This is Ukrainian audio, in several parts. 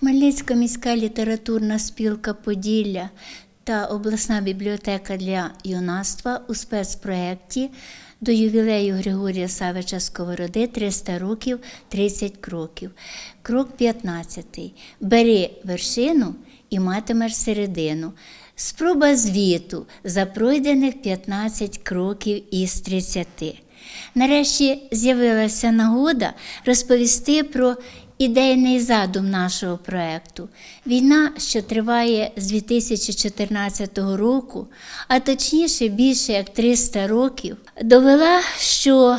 Хмельницька міська літературна спілка Поділля та обласна бібліотека для юнацтва у спецпроєкті до ювілею Григорія Савича Сковороди 300 років 30 кроків. Крок 15. Бери вершину і матимеш середину. Спроба звіту за пройдених 15 кроків із 30. Нарешті з'явилася нагода розповісти про ідейний задум нашого проекту. Війна, що триває з 2014 року, а точніше більше як 300 років, довела, що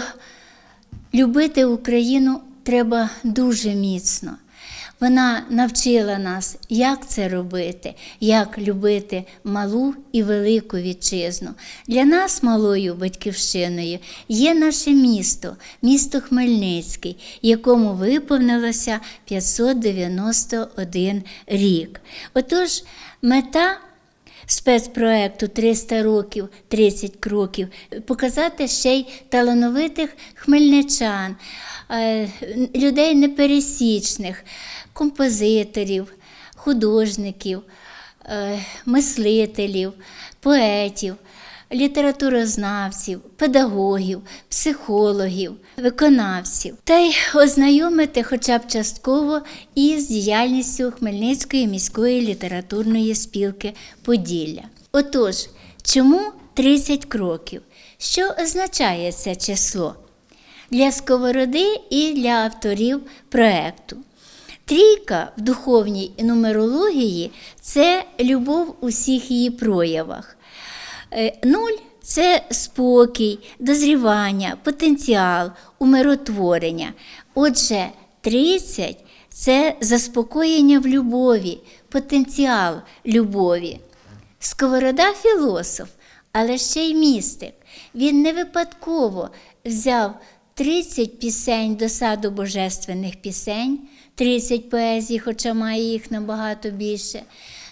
любити Україну треба дуже міцно. Вона навчила нас, як це робити, як любити малу і велику вітчизну. Для нас, малою батьківщиною, є наше місто, місто Хмельницький, якому виповнилося 591 рік. Отож, мета спецпроекту 300 років, 30 кроків, показати ще й талановитих хмельничан, е, людей непересічних, композиторів, художників, е, мислителів, поетів. Літературознавців, педагогів, психологів, виконавців та й ознайомити хоча б частково із діяльністю Хмельницької міської літературної спілки Поділля. Отож, чому 30 кроків? Що означає це число? Для сковороди і для авторів проекту. Трійка в духовній нумерології це любов у всіх її проявах. Е, Нуль це спокій, дозрівання, потенціал, умиротворення. Отже, 30 це заспокоєння в любові, потенціал любові. Сковорода філософ, але ще й містик. Він не випадково взяв 30 пісень до саду божественних пісень, 30 поезій, хоча має їх набагато більше.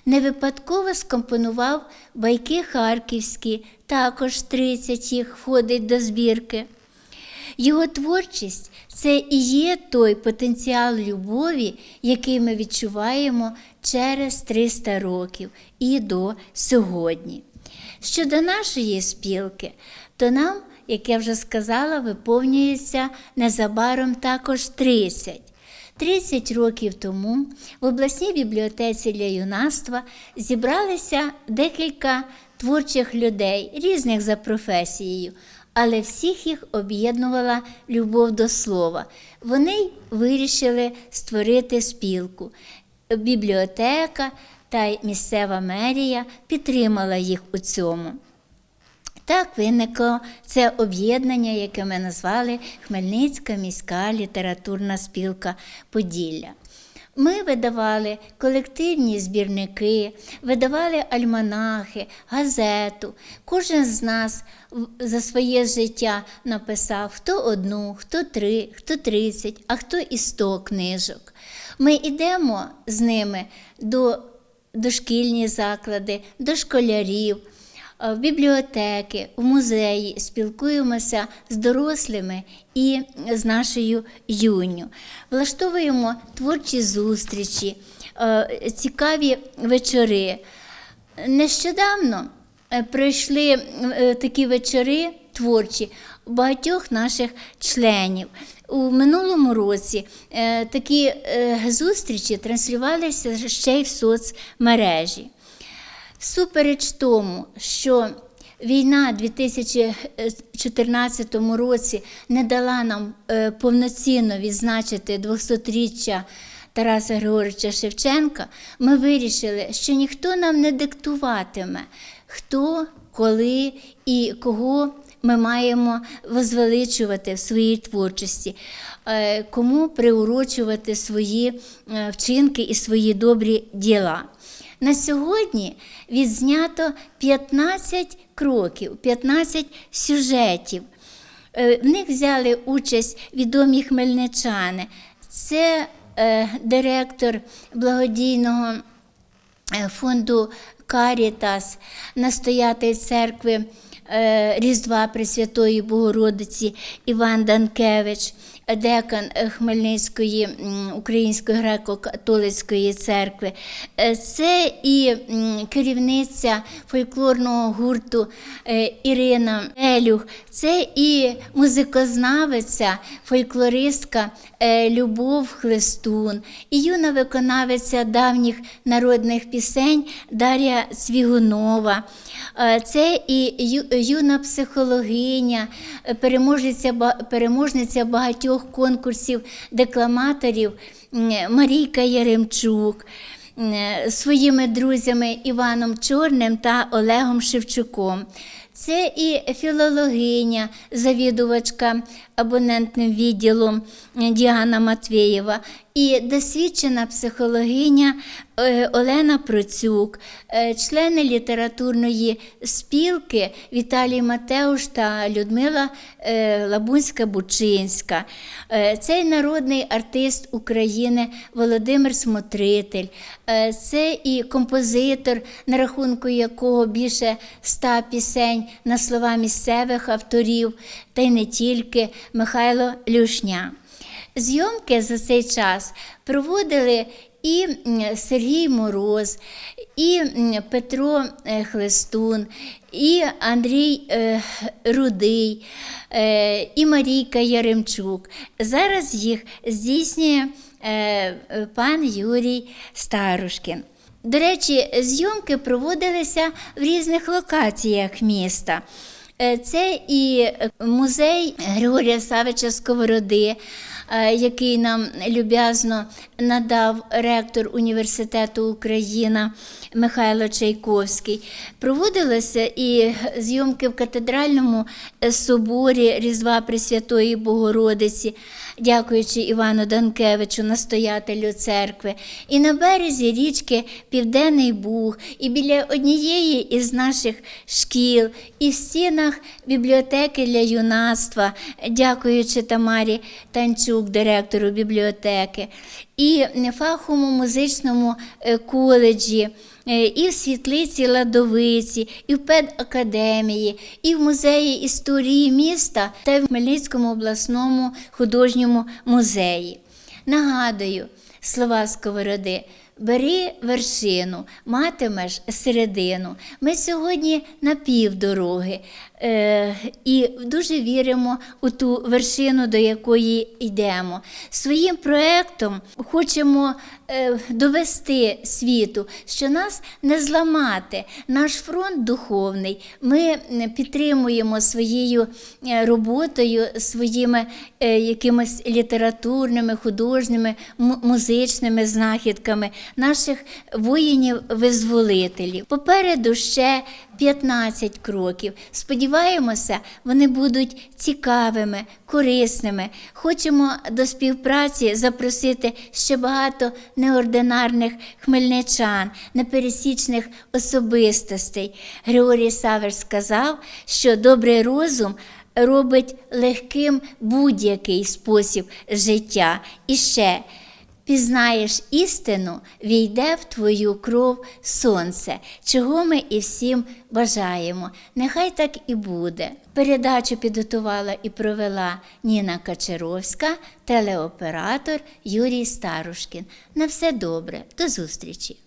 Не випадково скомпонував байки харківські, також 30 їх входить до збірки. Його творчість це і є той потенціал любові, який ми відчуваємо через 300 років і до сьогодні. Щодо нашої спілки, то нам, як я вже сказала, виповнюється незабаром також 30. 30 років тому в обласній бібліотеці для юнацтва зібралися декілька творчих людей, різних за професією, але всіх їх об'єднувала любов до слова. Вони вирішили створити спілку. Бібліотека та місцева мерія підтримала їх у цьому. Так виникло це об'єднання, яке ми назвали Хмельницька міська літературна спілка Поділля. Ми видавали колективні збірники, видавали альманахи, газету. Кожен з нас за своє життя написав хто одну, хто три, хто тридцять, а хто і сто книжок. Ми йдемо з ними до дошкільні заклади, до школярів в бібліотеки, в музеї, спілкуємося з дорослими і з нашою юнню. Влаштовуємо творчі зустрічі, е, цікаві вечори. Нещодавно е, пройшли е, такі вечори творчі багатьох наших членів. У минулому році е, такі е, зустрічі транслювалися ще й в соцмережі. Всупереч тому, що війна у 2014 році не дала нам е, повноцінно відзначити 200-річчя Тараса Григоровича Шевченка, ми вирішили, що ніхто нам не диктуватиме, хто, коли і кого ми маємо возвеличувати в своїй творчості, е, кому приурочувати свої е, вчинки і свої добрі діла. На сьогодні відзнято 15 кроків, 15 сюжетів. Е, В них взяли участь відомі хмельничани. Це е, директор благодійного е, фонду Карітас, настоятель церкви Різдва Пресвятої Богородиці Іван Данкевич, декан Хмельницької Української греко-католицької церкви. Е, Це і керівниця фольклорного гурту е, Ірина Елюх, це і музикознавиця, фольклористка е, Любов Хлестун, і юна виконавиця давніх народних пісень Дар'я Цвігунова. Е, Це і юна психологиня, переможниця, переможниця багатьох конкурсів декламаторів Марійка Яремчук своїми друзями Іваном Чорним та Олегом Шевчуком. Це і філологиня, завідувачка абонентним відділом Діана Матвєєва, і досвідчена психологиня е, Олена Процюк, е, члени літературної спілки Віталій Матеуш та Людмила е, Лабунська-Бучинська. Цей народний артист України Володимир Смотритель, це і композитор, на рахунку якого більше ста пісень на слова місцевих авторів, та й не тільки Михайло Люшня. Зйомки за цей час проводили і Сергій Мороз, і Петро е, Хлестун, і Андрій е, Рудий, е, і Марійка Яремчук. Зараз їх здійснює пан Юрій Старушкін. До речі, зйомки проводилися в різних локаціях міста. Це і музей Григорія Савича Сковороди, який нам люб'язно надав ректор університету Україна Михайло Чайковський. Проводилися і зйомки в катедральному е, соборі Різдва Пресвятої Богородиці, дякуючи Івану Данкевичу, настоятелю церкви, і на березі річки Південний Буг, і біля однієї із наших шкіл, і в стінах бібліотеки для юнацтва, дякуючи Тамарі Танчук, директору бібліотеки, і фаховому музичному е, коледжі. е, І в світлиці Ладовиці, і в педакадемії, і в музеї історії міста та в Хмельницькому обласному художньому музеї. Нагадую слова сковороди. Бери вершину, матимеш середину. Ми сьогодні на півдороги і дуже віримо у ту вершину, до якої йдемо. Своїм проектом хочемо е, довести світу, що нас не зламати. Наш фронт духовний. Ми підтримуємо своєю е, роботою, своїми е, якимись літературними, художніми, му- музичними знахідками наших воїнів-визволителів. Попереду ще 15 кроків. Сподіваємося, вони будуть цікавими, корисними. Хочемо до співпраці запросити ще багато неординарних хмельничан, непересічних особистостей. Григорій Савер сказав, що добрий розум робить легким будь-який спосіб життя. І ще пізнаєш істину, війде в твою кров сонце, чого ми і всім бажаємо. Нехай так і буде. Передачу підготувала і провела Ніна Качаровська, телеоператор Юрій Старушкін. На все добре, до зустрічі!